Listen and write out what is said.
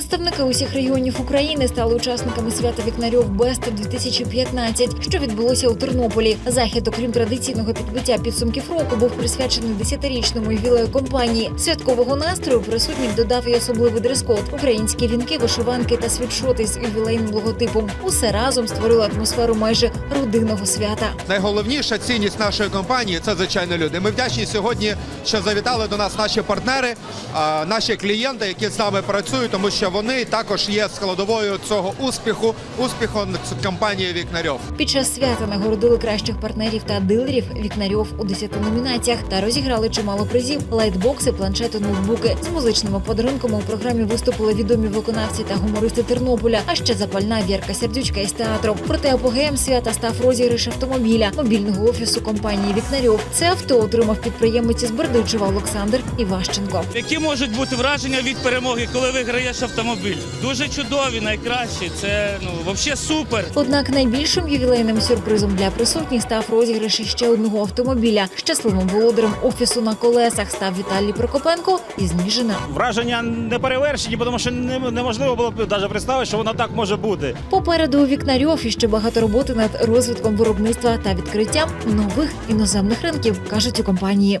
Представники усіх регіонів України стали учасниками свята вікнарьов Бест 2015, що відбулося у Тернополі. Захід, окрім традиційного підбиття підсумків року, був присвячений 10-річному ювілею компанії. Святкового настрою присутнім додав і особливий дрес-код – українські вінки, вишиванки та світшоти з ювілейним логотипом. Усе разом створило атмосферу майже родинного свята. Найголовніша цінність нашої компанії це звичайно люди. Ми вдячні сьогодні, що завітали до нас наші партнери, наші клієнти, які з нами працюють, тому що вони також є складовою цього успіху, успіху компанії Вікнарьов. Під час свята нагородили кращих партнерів та дилерів вікнарьов у 10 номінаціях та розіграли чимало призів: лайтбокси, планшети, ноутбуки. З музичними подарунками у програмі виступили відомі виконавці та гумористи Тернополя, а ще запальна Вірка Сердючка із театру. Проте апогеєм свята став розіграш автомобіля мобільного офісу компанії Вікнарьов. Це авто отримав підприємець із Бердичева Олександр Іващенко. Які можуть бути враження від перемоги, коли виграєш автомобіль? Дуже чудові, найкращі. Це ну взагалі супер. Однак найбільшим ювілейним сюрпризом для присутніх став розіграш іще одного автомобіля. Щасливим володарем офісу на колесах став Віталій Прокопенко із Ніжина. Враження не перевершені, тому що неможливо було б навіть представити, що воно так може бути. Попереду у вікнарьов іще багато роботи над розвитком виробництва та відкриттям нових іноземних ринків, кажуть у компанії.